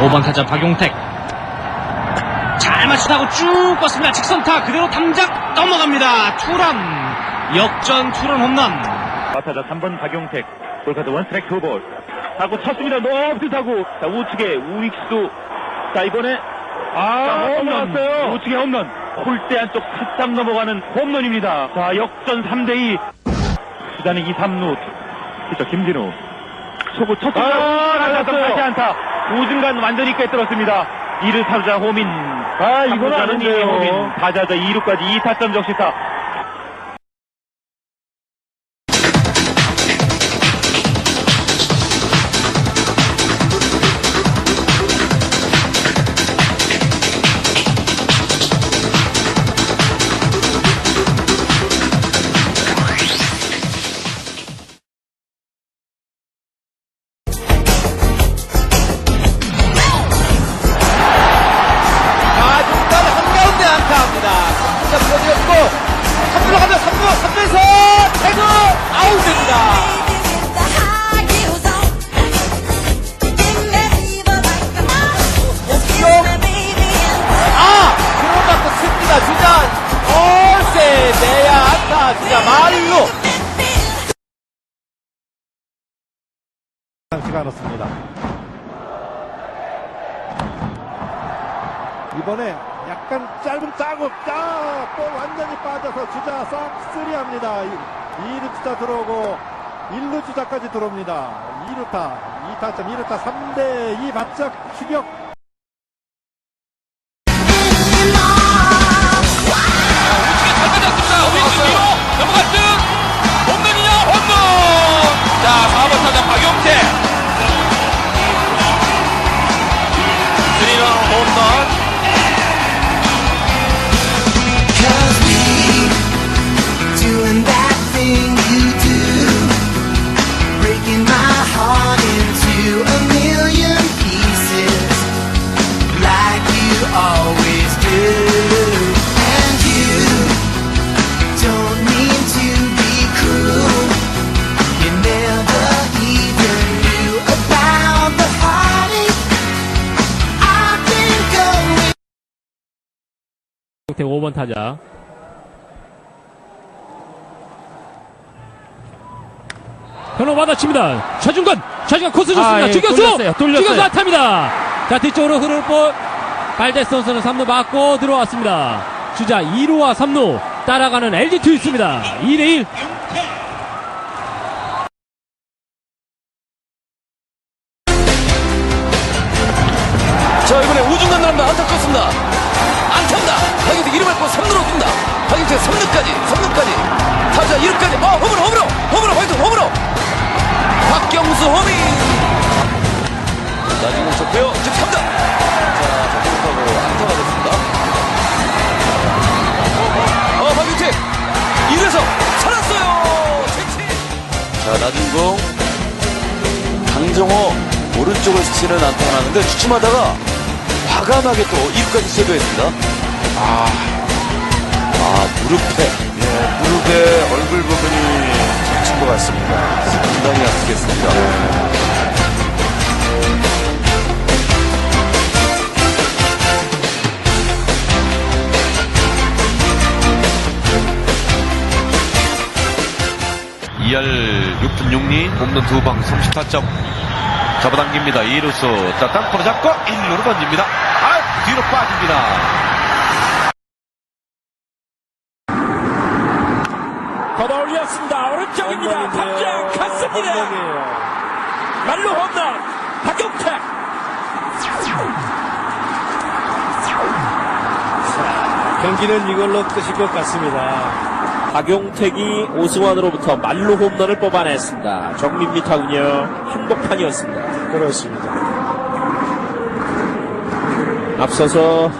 5번 타자 박용택. 잘 맞추다고 쭉 뻗습니다. 직선타 그대로 담장 넘어갑니다. 투런. 역전 투런 홈런. 타자 3번 박용택. 볼카드 원스트라이크 투볼. 타고 쳤습니다. 높이 타고 자 우측에 우익수. 자 이번에 아 홈런. 왔어요. 우측에 홈런. 홀대 안쪽 살짝 넘어가는 홈런입니다. 자 역전 3대2 주자는 2, 3루. 피처 김진우 초구 쳤습니다 아 날랐어요. 다시 안타 우중간 완전히 꿰뚫었습니다. 2루 타자 호민. 아 이건 아닌데요. 호민. 타자자 2루까지 2타점 적시타 상치가 않았습니다. 이번에 약간 짧은 짜고 짜볼 완전히 빠져서 주자 싹쓸이 합니다. 2루 주자 들어오고 1루 주자까지 들어옵니다. 2루타, 2타점, 2루타 3대2 바짝 추격 3번 타자. 변호 받아칩니다. 좌중간, 좌중간 코스 좋습니다. 아, 예, 주교수! 주교수 안타입니다. 자 뒤쪽으로 흐르는 볼 발데스 선수는 3루 맞고 들어왔습니다. 주자 2루와 3루 따라가는 LG2 있습니다. 2대1 자 나중공 강정호 오른쪽을 스치는 안타가 나는데 주춤하다가 과감하게 또 2루까지 세도했습니다. 아, 아 무릎에 예, 무릎에 얼굴 부분이 다친 것 같습니다. 상당히 아프겠습니다. 이할 6분 6리 홈런 2방 30타점 잡아당깁니다 2루수 자 땅으로 잡고 1루로 던집니다 아 뒤로 빠집니다 걷어 올렸습니다. 오른쪽입니다. 탑장 갔습니다. 말로 홈런. 박용택. 경기는 이걸로 끝일 것 같습니다. 박용택이 오승환으로부터 말로 홈런을 뽑아냈습니다. 정민미 타군요. 행복판이었습니다. 그렇습니다. 앞서서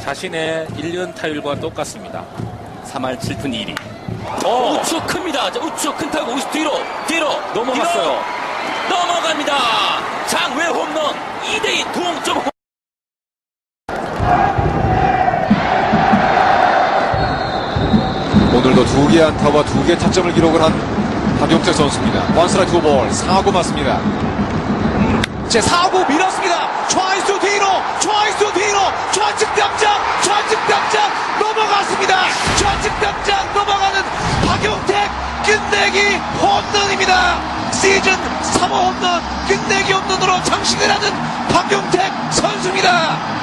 자신의 1년 타율과 똑같습니다. 3할 7푼 2리. 어. 우측 큽니다. 우측 큰 타고 50 뒤로 뒤로 넘어갔어요. 뒤로. 넘어갑니다. 장외 홈런 2대2 동점 홈런. 2개 안타와 2개 타점을 기록을 한 박용택 선수입니다. 원스트라이크 볼 4구 맞습니다. 제 4구 밀었습니다. 좌이수 뒤로 좌이수 뒤로 좌측 담장 좌측 담장 넘어갔습니다. 좌측 담장 넘어가는 박용택 끝내기 홈런입니다. 시즌 3호 홈런 끝내기 홈런으로 장식을 하는 박용택 선수입니다.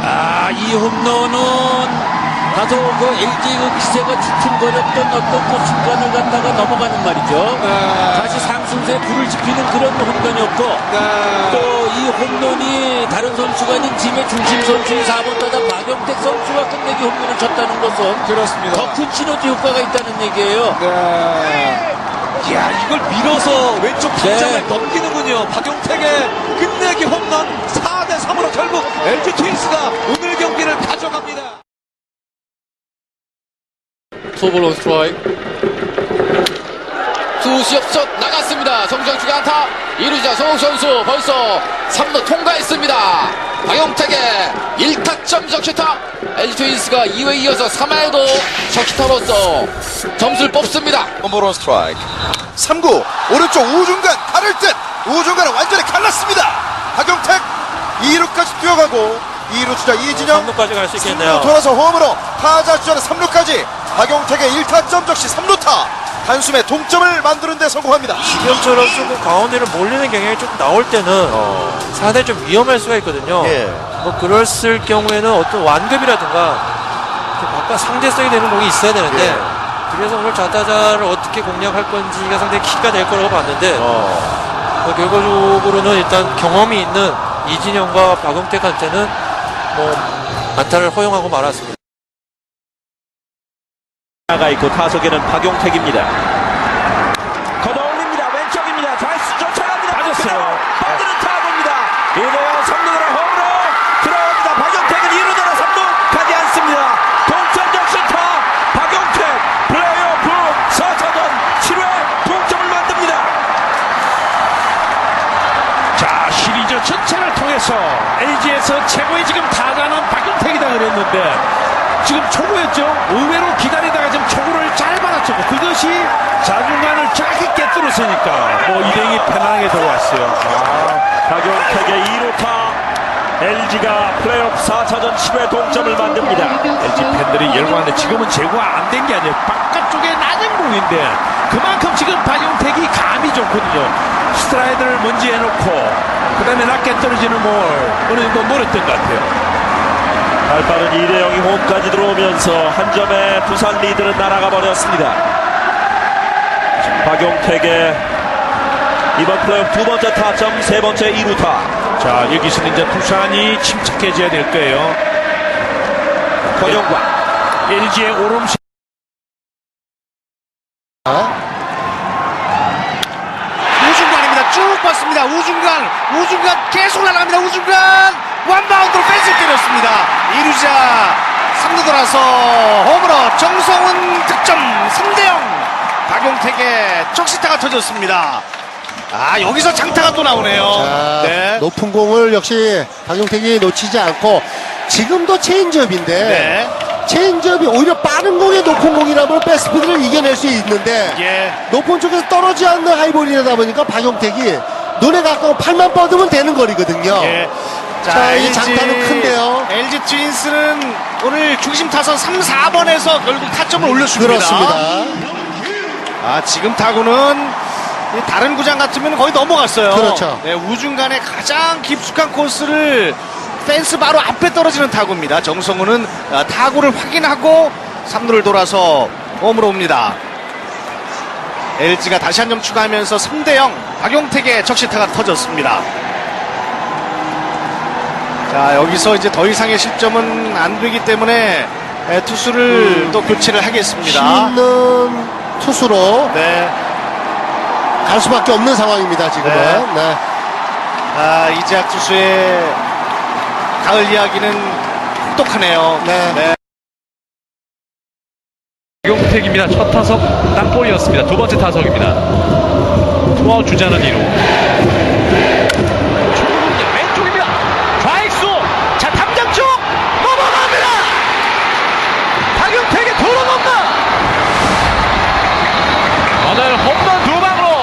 아, 이 홈런은 다소 그 LG 그 기세가 주춤거렸던 어떤 그 순간을 갖다가 넘어가는 말이죠. 다시 상승세에 불을 지피는 그런 홈런이었고 또이 홈런이 다른 선수가 아닌 팀의 중심 선수인 4번 타자 박용택 선수가 끝내기 홈런을 쳤다는 것은. 더 큰 시너지 효과가 있다는 얘기예요. 네. 이야, 이걸 밀어서 왼쪽 당장을 네. 넘기는군요. 박용택의 끝내기 홈런 4대 3으로 결국 LG 트윈스가 오늘 경기를 가져갑니다. 투볼 온 스트라이크 투시 없어 나갔습니다 정정축의 안타 이루자 송욱 선수 벌써 3루 통과했습니다 박용택의 1타점 적시타. LG 트윈스가 2회 이어서 3회에도 적시타로서 점수를 뽑습니다. 온 스트라이크. 3구. 오른쪽 우중간 가를 듯. 우중간을 완전히 갈랐습니다. 박용택 2루까지 뛰어가고 2루 주자 이진영 3루까지 갈수 3루 돌아서 홈으로 타자 주자는 3루까지. 박용택의 1타점 적시 3루타 단숨에 동점을 만드는 데 성공합니다 지금처럼 조금 가운데를 몰리는 경향이 조금 나올 때는 상당히 좀 위험할 수가 있거든요. 예. 뭐 그랬을 경우에는 어떤 완급이라든가 바깥 상대성이 되는 공이 있어야 되는데 예. 그래서 오늘 좌타자를 어떻게 공략할 건지가 상당히 키가 될 거라고 봤는데 뭐 결과적으로는 일단 경험이 있는 이진영과 박용택한테는 뭐 안타를 허용하고 말았습니다. 나가 있고 타석에는 박용택입니다. 걷어올립니다. 왼쪽입니다. 좌익수 쫓아갑니다. 빠졌어요. 빠지는 타구입니다. 이대영 3루로 홈으로 들어옵니다. 박용택은 2루대로 3루 가지 않습니다. 동점 적시타 박용택 플레이오프 4차전 7회 동점을 만듭니다. 자, 시리즈 전체를 통해서 LG에서 최고의 지금 타자는 박용택이다 그랬는데 지금 초구였죠. 의외로 기다리다가 지금 초구를 잘 받아쳤고 그것이 자중간을 정확히 깨뚫었으니까 뭐 이대영이 편안하게 들어왔어요. 아, 박용택의 2루타 LG가 플레이오프 4차전 7회 동점을 만듭니다. LG 팬들이 열광하는데 지금은 제구가 안 된 게 아니에요. 바깥쪽에 낮은 공인데 그만큼 지금 박용택이 감이 좋거든요. 스트라이드를 먼저 해놓고 그 다음에 낮게 떨어지는 볼 어느 정도 노렸던 것 같아요. 발빠른 이대영이 홈까지 들어오면서 한 점의 두산 리드는 날아가 버렸습니다. 박용택의 이번 플레이오프 두 번째 타점, 세 번째 2루타. 자 여기서는 이제 두산이 침착해져야 될 거예요. 권영관. LG의 오름 우중간입니다. 쭉 봤습니다. 우중간, 우중간 계속 날아갑니다. 우중간 원바운드로 펜스를 때렸습니다. 이루자 3루 돌아서 홈으로 정성훈 득점 3대0 박용택의 적시타가 터졌습니다. 아 여기서 장타가 또 나오네요. 자, 네. 높은 공을 역시 박용택이 놓치지 않고 지금도 체인지업인데 네. 체인지업이 오히려 빠른 공에 높은 공이라면 패스피드를 이겨낼 수 있는데 예. 높은 쪽에서 떨어지지 않는 하이볼이다 보니까 박용택이 눈에 가까운 팔만 뻗으면 되는 거리거든요. 예. 자, 이 장타는 큰데요. LG 트윈스는 오늘 중심 타선 3, 4번에서 결국 타점을 올려줍니다. 그렇습니다. 아, 지금 타구는 이 다른 구장 같으면 거의 넘어갔어요. 그렇죠. 네, 우중간에 가장 깊숙한 코스를 펜스 바로 앞에 떨어지는 타구입니다. 정성우는 아, 타구를 확인하고 3루를 돌아서 홈으로 옵니다. LG가 다시 한 점 추가하면서 3대0 박용택의 적시타가 터졌습니다. 자, 여기서 이제 더 이상의 실점은 안 되기 때문에 에, 투수를 또 교체를 하겠습니다. 힘 있는 투수로 네. 갈 수밖에 없는 상황입니다. 지금은. 네. 네. 아, 이재학 투수의 가을 이야기는 똑똑하네요. 네. 박용택입니다. 첫 타석 땅볼이었습니다. 두 번째 타석입니다. 투아웃 주자는 2루. 왼쪽입니다. 좌익수. 자, 담장 쪽 넘어갑니다. 박용택의 도로 넘나. 오늘 홈런 두 방으로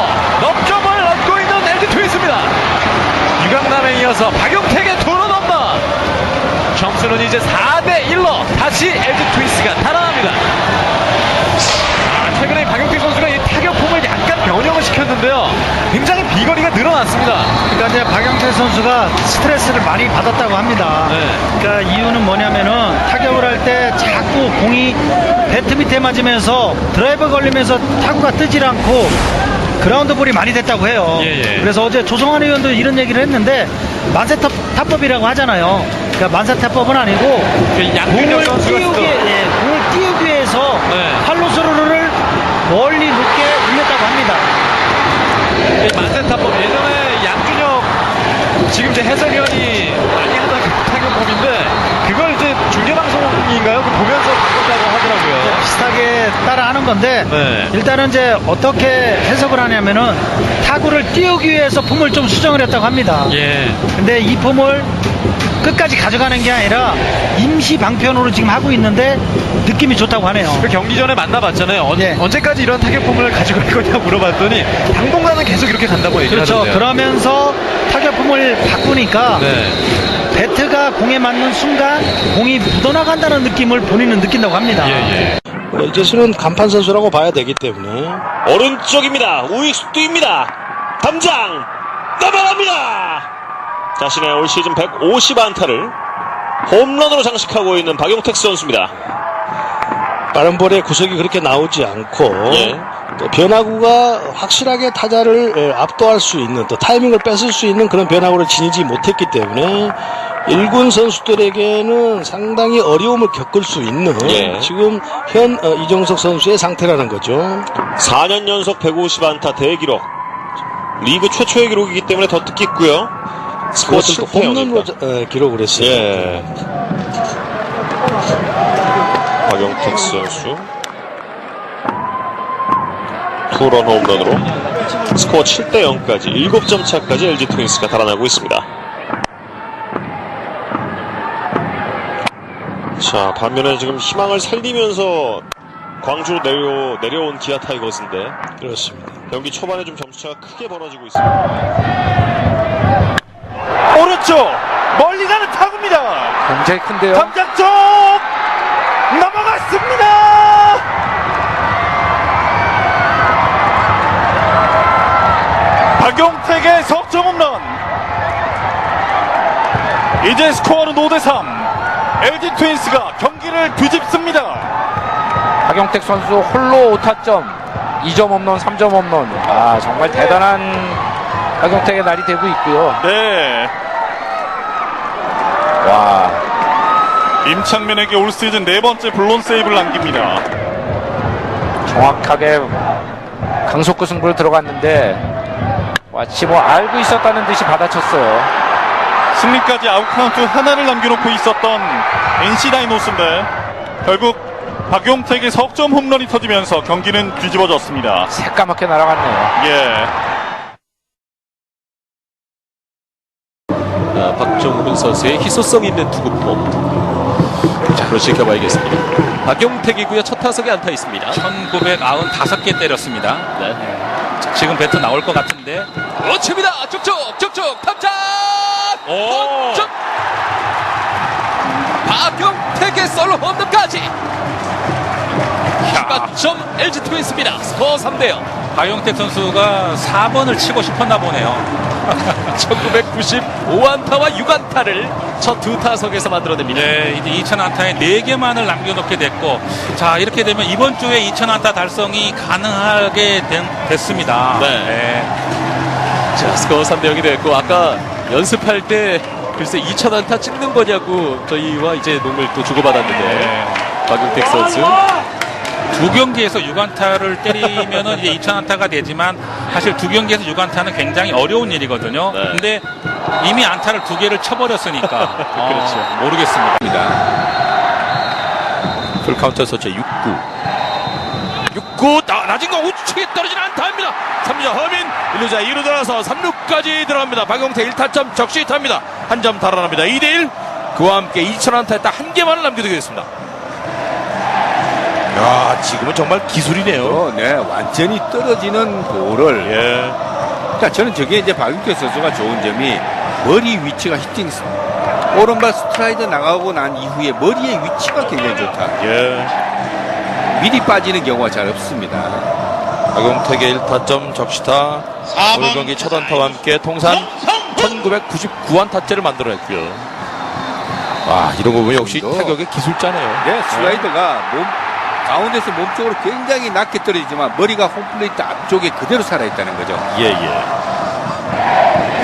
스코어는 이제 4대 1로 다시 LG 트윈스가 달아납니다. 아, 최근에 박용택 선수가 이 타격폼을 약간 변형을 시켰는데요. 굉장히 비거리가 늘어났습니다. 그러니까 이제 박영태 선수가 스트레스를 많이 받았다고 합니다. 네. 그러니까 이유는 뭐냐면은 타격을 할 때 자꾸 공이 배트 밑에 맞으면서 드라이버 걸리면서 타구가 뜨질 않고 그라운드 볼이 많이 됐다고 해요. 예, 예. 그래서 어제 조성환 의원도 이런 얘기를 했는데 만세 탑, 타법이라고 하잖아요. 그러니까 만세 타법은 아니고 양준혁 공을 선수가 띄우기, 예, 공을 띄우기 위해서 네. 팔로스루를 멀리 높게 올렸다고 합니다. 만세타법 예전에 양준혁 지금 이제 해설위원이 많이 하던 그 타격폼인데 그걸 이제 중계방송인가요? 그 보면서 바꿨다고 하더라고요. 비슷하게 따라하는 건데 네. 일단은 이제 어떻게 해석을 하냐면은 타구를 띄우기 위해서 폼을 좀 수정을 했다고 합니다. 예. 근데 이 폼을 끝까지 가져가는 게 아니라 임시 방편으로 지금 하고 있는데 느낌이 좋다고 하네요. 그 경기 전에 만나봤잖아요. 언, 예. 언제까지 이런 타격폼을 가지고 갈 거냐 물어봤더니 당분간은 계속 이렇게 간다고 그렇죠. 얘기하던데요. 그러면서 타격폼을 바꾸니까 네. 배트가 공에 맞는 순간 공이 묻어나간다는 느낌을 본인은 느낀다고 합니다. 예, 예. 이제수는 간판 선수라고 봐야 되기 때문에 오른쪽입니다. 우익수 뛰입니다. 담장 넘어갑니다. 자신의 올 시즌 150안타를 홈런으로 장식하고 있는 박용택 선수입니다. 빠른 볼에 구석이 그렇게 나오지 않고 예. 또 변화구가 확실하게 타자를 에, 압도할 수 있는 또 타이밍을 뺏을 수 있는 그런 변화구를 지니지 못했기 때문에 일군 선수들에게는 상당히 어려움을 겪을 수 있는 예. 지금 현 어, 이정석 선수의 상태라는 거죠. 4년 연속 150안타 대기록. 리그 최초의 기록이기 때문에 더 뜻깊고요. 스코어 그것을 또 7대 홈런으로 0입니다. 에, 기록을 했어요. 예. 박용택 선수. 투런 홈런으로 스코어 7대 0까지 7점 차까지 LG 트윈스가 달아나고 있습니다. 자, 반면에 지금 희망을 살리면서 광주로 내려, 내려온 기아 타이거스인데 그렇습니다. 경기 초반에 좀 점수차가 크게 벌어지고 있습니다. 오른쪽 멀리 가는 타구입니다. 굉장히 큰데요. 담장 쪽 넘어갔습니다. 박용택의 석점 홈런. 이제 스코어는 5대 3. LG 트윈스가 경기를 뒤집습니다. 박영택 선수 홀로 5타점, 2점 홈런, 3점 홈런. 아, 정말 대단한 박영택의 날이 되고 있고요. 네. 와, 임창민에게 올 시즌 네 번째 블론 세이브를 남깁니다. 정확하게 강속구 승부를 들어갔는데 마치 뭐 알고 있었다는 듯이 받아쳤어요. 승리까지 아웃카운트 하나를 남겨놓고 있었던 NC 다이노스인데 결국 박용택의 석점 홈런이 터지면서 경기는 뒤집어졌습니다. 새까맣게 날아갔네요. 예. 선수의 희소성 있는 투구폼. 자, 그럼 지켜봐야겠습니다. 박용택이고요. 첫 타석에 안타 있습니다. 1995개 때렸습니다. 지금 배트 나올 것 같은데. 칩니다. 쭉쭉 쭉쭉 탑장. 오! 쭉. 박용택의 솔로 홈런까지. 맞점 LG 트윈스입니다. 스코어 3대 0. 박용택 선수가 4번을 치고 싶었나 보네요. 1995안타와 6안타를 첫 두 타석에서 만들어냅니다. 네, 이제 2천 안타에 4개만을 남겨놓게 됐고, 자, 이렇게 되면 이번 주에 2천 안타 달성이 가능하게 된- 됐습니다. 네. 자, 스코어 3대 0이 됐고 아까 연습할 때 글쎄 2,000안타 찍는 거냐고 저희와 이제 농을 또 주고받았는데 네. 박용택 선수 두 경기에서 6안타를 때리면은 이제 2천 안타가 되지만 사실 두 경기에서 6안타는 굉장히 어려운 일이거든요. 네. 근데 이미 안타를 두 개를 쳐버렸으니까. 어, 그렇죠. 모르겠습니다. 풀카운터 서체 6구. 6구 나, 낮은 거 우측에 떨어지는 안타입니다. 3루 허민 1루자 2루 돌아서 3루까지 들어갑니다. 박용택 1타점 적시타입니다. 한 점 달아납니다. 2대1 그와 함께 2천안타에 딱 한 개만을 남겨두게 됐습니다 야 지금은 정말 기술이네요 네, 완전히 떨어지는 볼을. 예. 그러니까 저는 저게 이제 박윤태 선수가 좋은 점이 머리 위치가 히팅 오른발 스트라이드 나가고 난 이후에 머리의 위치가 굉장히 좋다. 예. 미리 빠지는 경우가 잘 없습니다. 박용택의 1타점 적시타 오늘 경기 첫 안타와 함께 통산 1999안타째를 만들어냈고요. 와 이런 거 보면 역시 타격의 기술자네요. 네, 슬라이더가 몸 가운데서 몸쪽으로 굉장히 낮게 떨어지지만 머리가 홈플레이트 앞쪽에 그대로 살아있다는 거죠. 예, 예.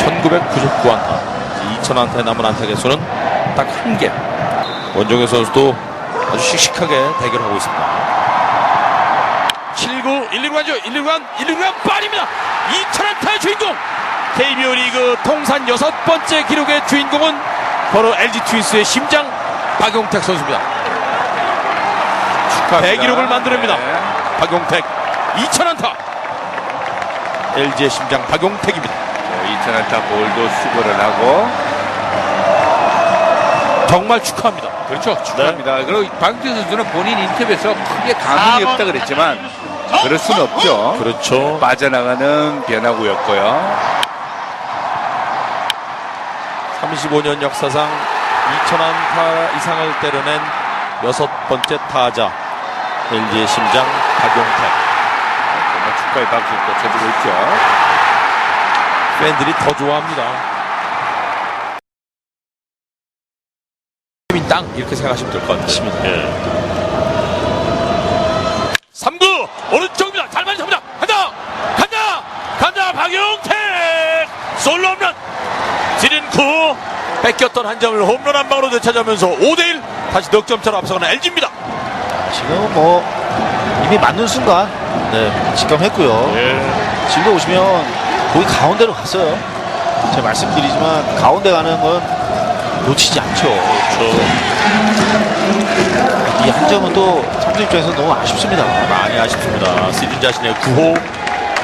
1999안타. 2000안타에 남은 안타 개수는 딱 한 개. 원종현 선수도 아주 씩씩하게 대결하고 있습니다. 7구 1, 2루 가죠. 1, 2루 간, 1, 2루 간 빠집니다. 2000안타의 주인공. KBO 리그 통산 여섯 번째 기록의 주인공은 바로 LG 트윈스의 심장 박용택 선수입니다. 축하합니다. 대기록을 만들어냅니다. 네. 박용택 2000안타. LG의 심장 박용택입니다. 2000안타 볼도 수거를 하고 정말 축하합니다. 그렇죠. 축하합니다. 그리고 박용택 선수는 본인 인터뷰에서 크게 감흥이 없다 그랬지만 그럴 수는 없죠. 그렇죠. 빠져나가는 변화구였고요. 35년 역사상 2000안타 이상을 때려낸 여섯 번째 타자 LG의 심장 박용택 정말 축하의 박수 또 쳐주고 있죠. 팬들이 더 좋아합니다. 땅 이렇게 생각하시면 될 것 같습니다. 예. 3구 오른쪽입니다. 잘 맞습니다. 간다 간다 간다 박용택 솔로 홈런 지린쿠 뺏겼던 한 점을 홈런 한 방으로 되찾으면서 5대1 다시 넉점차로 앞서가는 LG입니다. 지금 뭐 이미 맞는 순간 네, 직감했고요. 예. 지금 보시면 거기 가운데로 갔어요. 제가 말씀드리지만 가운데 가는 건 놓치지 않죠. 이한 점은 또 삼성 입장에서 너무 아쉽습니다. 많이 아쉽습니다. 시즌 자신의 9호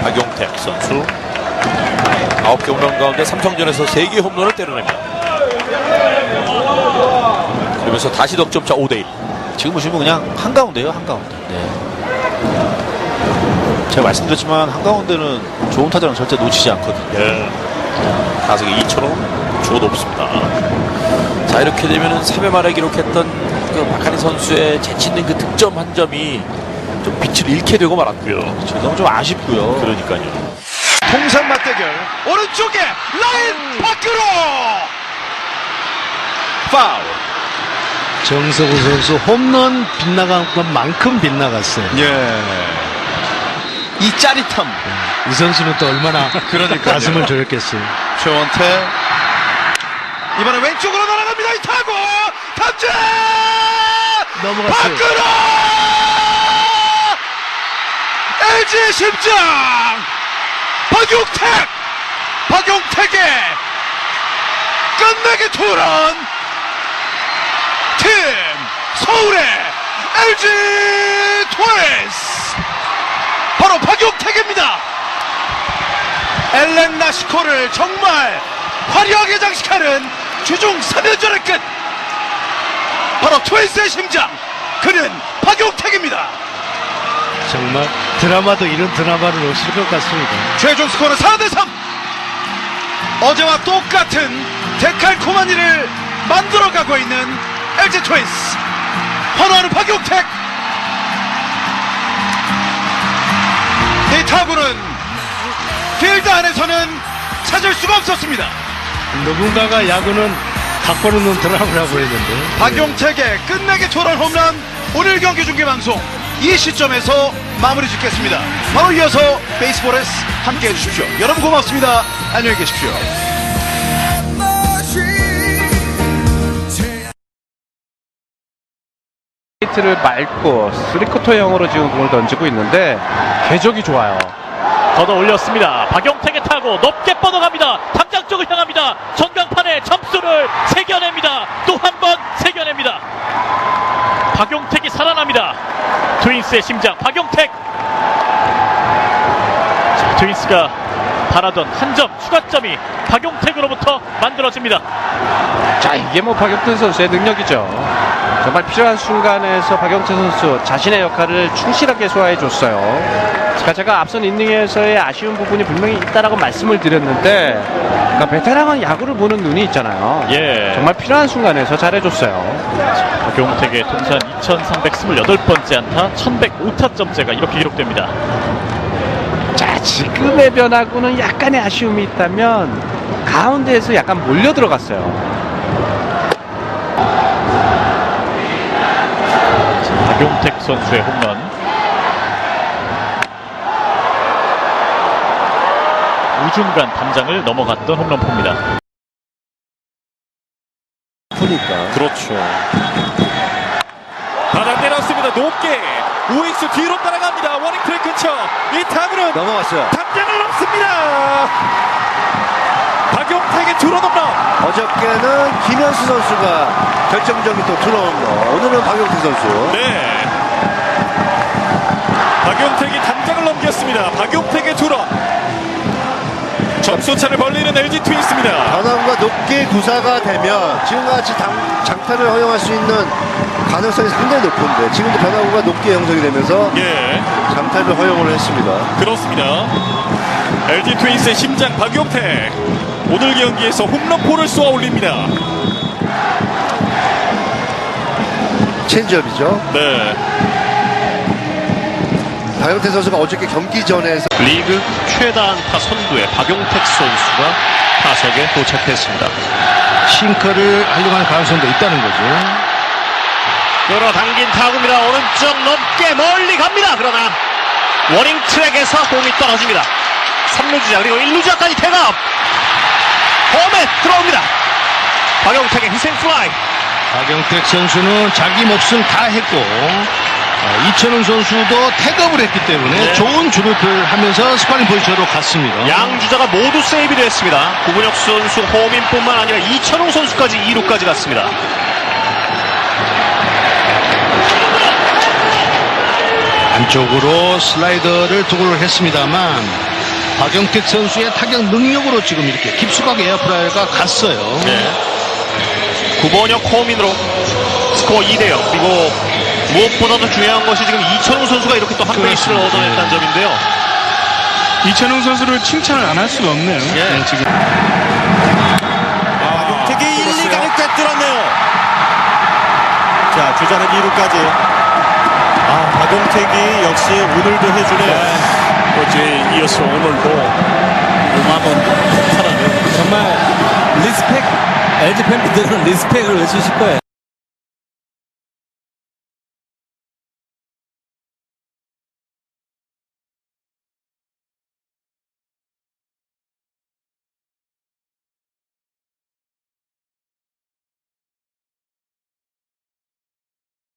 박용택 선수 9개 홈런 가운데 삼성전에서 3개 홈런을 때려냅니다. 그러면서 다시 덕점차 5대1 지금 보시면 그냥 한가운데요, 한가운데. 네. 제가 말씀드렸지만 한가운데는 좋은 타자는 절대 놓치지 않거든요. 예. 타석이 2초로 주어 높습니다. 자 이렇게 되면은 3회 말에 기록했던 그 박하니 선수의 재치있는 그 득점 한 점이 좀 빛을 잃게 되고 말았고요. 너무 좀 아쉽고요. 그러니까요. 통산 맞대결 오른쪽에 라인 밖으로 파울 정석우 선수 홈런 빗나간 것만큼 빗나갔어요. 예. 이 짜릿함 이 선수는 또 얼마나 그러니까요. 가슴을 졸였겠어요. 최원태 이번에 왼쪽으로 날아갑니다 이 타고 탑재 넘어갔어요. 밖으로 LG의 심장 박용택 박용택의 끝내기 투런 팀 서울의 LG 트윈스. 바로 박용택입니다. 엘렌 나시코를 정말 화려하게 장식하는 주중 3연전의 끝. 바로 트윈스의 심장 그는 박용택입니다. 정말 드라마도 이런 드라마를 없을 것 같습니다. 최종 스코어는 4대3 어제와 똑같은 데칼코만 일을 만들어가고 있는 LG 트윈스 환호하는 박용택 이 타구는 필드 안에서는 찾을 수가 없었습니다 누군가가 야구는 각본 없는 드라마라고 했는데 박용택의 끝내기 초론 홈런 오늘 경기 중계 방송 이 시점에서 마무리 짓겠습니다. 바로 이어서 베이스볼에스 함께 해 주십시오. 여러분 고맙습니다. 안녕히 계십시오. 히트를 맑고 스리코터형으로 지금 공을 던지고 있는데 궤적이 좋아요. 걷어 올렸습니다. 박용택의 타고 높게 뻗어갑니다. 담장 쪽을 향합니다. 전광판에 점수를 새겨냅니다. 또 한 번 새겨냅니다. 박용택이 살아납니다. 트윈스의 심장 박용택. 자, 트윈스가 바라던 한 점 추가점이 박용택으로부터 만들어집니다. 자 이게 뭐 박용택 선수의 능력이죠. 정말 필요한 순간에서 박용택 선수 자신의 역할을 충실하게 소화해 줬어요. 그러니까 제가 앞선 이닝에서의 아쉬운 부분이 분명히 있다라고 말씀을 드렸는데 그러니까 베테랑은 야구를 보는 눈이 있잖아요. 예. 정말 필요한 순간에서 잘해줬어요. 박용택의 통산 2328번째 안타, 1105타점째가 이렇게 기록됩니다. 자, 지금의 변화구는 약간의 아쉬움이 있다면 가운데에서 약간 몰려 들어갔어요. 박용택 선수의 홈런. 우중간 담장을 넘어갔던 홈런포입니다. 보니까. 그렇죠. 바닥 내렸습니다. 높게 우익수 뒤로 따라갑니다. 워닝 트랙 근처 이 타구는 넘어갔어요. 담장을 넘습니다. 박용택의 투런 홈런. 어저께는 김현수 선수가 결정적인 또 투런 홈런. 오늘은 박용택 선수. 네. 박용택이 담장을 넘겼습니다. 박용택의 투런. 점수차를 벌리는 LG 트윈스입니다. 변화구가 높게 구사가 되면 지금같이 당, 장타를 허용할 수 있는 가능성이 상당히 높은데 지금도 변화구가 높게 형성이 되면서 예. 장타를 허용을 했습니다. 그렇습니다. LG 트윈스의 심장 박용택. 오늘 경기에서 홈런포를 쏘아 올립니다. 체인지업이죠. 네. 박용택 선수가 어저께 경기 전에서 리그 최다 안타 선두의 박용택 선수가 타석에 도착했습니다. 싱커를 활용할 가능성도 있다는 거죠. 끌어당긴 타구입니다. 오른쪽 높게 멀리 갑니다. 그러나 워닝 트랙에서 공이 떨어집니다. 3루 주자 그리고 1루 주자까지 태업 홈에 들어옵니다. 박용택의 희생 플라이. 박영택 선수는 자기 몫을 다 했고 어, 이천웅 선수도 태업을 했기 때문에 네. 좋은 주루를 하면서 스파링 포지션으로 갔습니다. 양 주자가 모두 세이브를 했습니다. 구근혁 선수 홈인뿐만 아니라 이천웅 선수까지 2루까지 갔습니다. 안쪽으로 슬라이더를 투구를 했습니다만 박영택 선수의 타격 능력으로 지금 이렇게 깊숙하게 에어프라이가 갔어요. 구본혁 홈인으로 스코어 2대0 그리고 무엇보다도 중요한 것이 지금 이천웅 선수가 이렇게 또 한 베이스를 얻어냈다는 점인데요. 이천웅 선수를 칭찬을 안 할 수가 없네요. 네, 지금. 박용택이 1, 2가를 꿰뚫었네요. 자, 주자는 2루까지. 아, 박용택이 역시 오늘도 해주네. 어제 이어서 오늘도 정말 리스펙 LG 팬분들은 리스펙을 외치실 거예요.